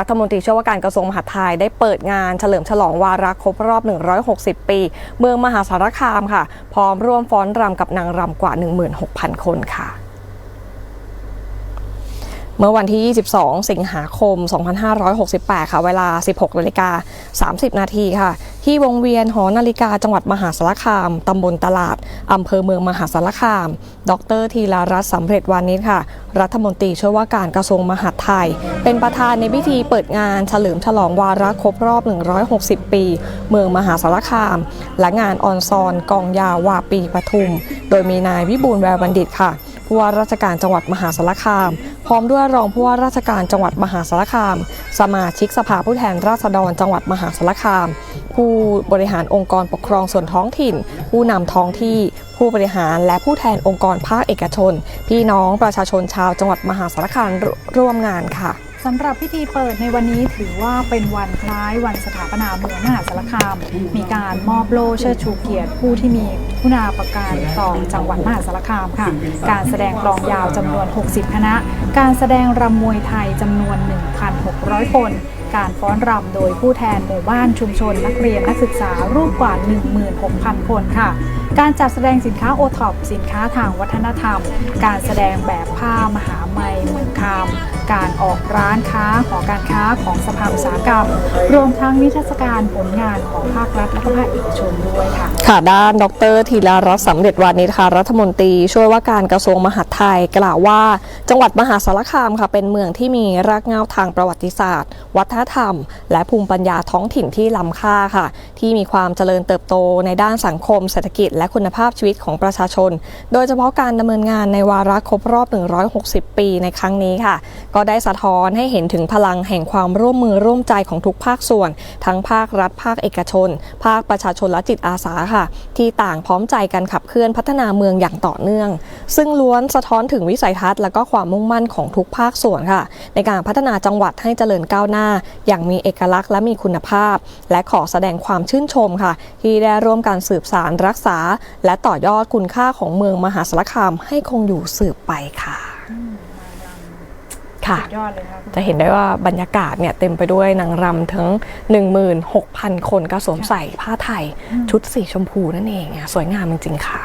รัฐมนตรีช่วยว่าการกระทรวงมหาดไทยได้เปิดงานเฉลิมฉลองวาระครบรอบ 160 ปี เมืองมหาสารคามค่ะ พร้อมร่วมฟ้อนรำกับนางรำกว่า 16,000 คนค่ะเมื่อวันที่ 22 สิงหาคม 2568 ค่ะ เวลา 16นาฬิกา30 นาทีค่ะ ที่วงเวียนหอนาฬิกาจังหวัดมหาสารคาม ตำบลตลาด อำเภอเมืองมหาสารคาม ดรธีรารัตน์สำเร็จวานิชค่ะ รัฐมนตรีช่วยว่าการกระทรวงมหาดไทย เป็นประธานในพิธีเปิดงานเฉลิมฉลองวาระครบรอบ 160 ปี เมืองมหาสารคาม และงานออนซอนกองยาววาปีปทุม โดยมีนายวิบูลย์แววบัณฑิตค่ะผู้ว่าราชการจังหวัดมหาสารคาม พร้อมด้วยรองผู้ว่าราชการจังหวัดมหาสารคาม สมาชิกสภาผู้แทนราษฎรจังหวัดมหาสารคาม ผู้บริหารองค์กรปกครองส่วนท้องถิ่น ผู้นำท้องที่ ผู้บริหารและผู้แทนองค์กรภาคเอกชน พี่น้องประชาชนชาวจังหวัดมหาสารคามร่วมงานค่ะสำหรับพิธีเปิดในวันนี้ถือว่าเป็นวันคล้ายวันสถาปนาเมืองมหาสารคาม มีการมอบโล่เชิดชูเกียรติผู้ที่มีคุณาประการต่อจังหวัดมหาสารคามค่ะ การแสดงกลองยาวจำนวน 60 คณะ การแสดงรำมวยไทยจำนวน 1,600 คน การฟ้อนรำโดยผู้แทนหมู่บ้านชุมชนนักเรียนนักศึกษารูปกว่า 16,000 คนค่ะ การจัดแสดงสินค้าโอท็อปสินค้าทางวัฒนธรรม การแสดงแบบผ้ามหาไมเมืองคำ การออกร้านค้าหอการค้าของสภาอุตสาหกรรม รวมทั้งนิทรรศการผลงานของภาครัฐและก็ภาคเอกชนด้วยค่ะ ค่ะด้านดรธีรารัตน์สำเร็จวานิชค่ะรัฐมนตรี ช่วยว่าการกระทรวงมหาดไทยกล่าวว่า จังหวัดมหาสารคามค่ะเป็นเมืองที่มีรากเหง้าทางประวัติศาสตร์ วัฒนธรรม และภูมิปัญญาท้องถิ่นที่ล้ำค่าค่ะ ที่มีความเจริญเติบโตในด้านสังคม เศรษฐกิจ และคุณภาพชีวิตของประชาชน โดยเฉพาะการดำเนินงานในวาระครบรอบ 160 ปีในครั้งนี้ค่ะก็ได้สะท้อนให้เห็นถึงพลังแห่งความร่วมมือร่วมใจของทุกภาคส่วน ทั้งภาครัฐภาคเอกชน ภาคประชาชนและจิตอาสาค่ะ ที่ต่างพร้อมใจกันขับเคลื่อนพัฒนาเมืองอย่างต่อเนื่อง ซึ่งล้วนสะท้อนถึงวิสัยทัศน์และก็ความมุ่งมั่นของทุกภาคส่วนค่ะ ในการพัฒนาจังหวัดให้เจริญก้าวหน้า อย่างมีเอกลักษณ์และมีคุณภาพ และขอแสดงความชื่นชมค่ะ ที่ได้ร่วมการสืบสารรักษา และต่อยอดคุณค่าของเมืองมหาสารคามให้คงอยู่สืบไปค่ะ ค่ะสุดยอดเลยค่ะคุณจะเห็นได้ว่าบรรยากาศเนี่ยเต็มไปด้วยนางรำทั้ง 16,000 คนก็สวมใส่ผ้าไทยชุดสีชมพูนั่นเองอะสวยงามจริงๆค่ะ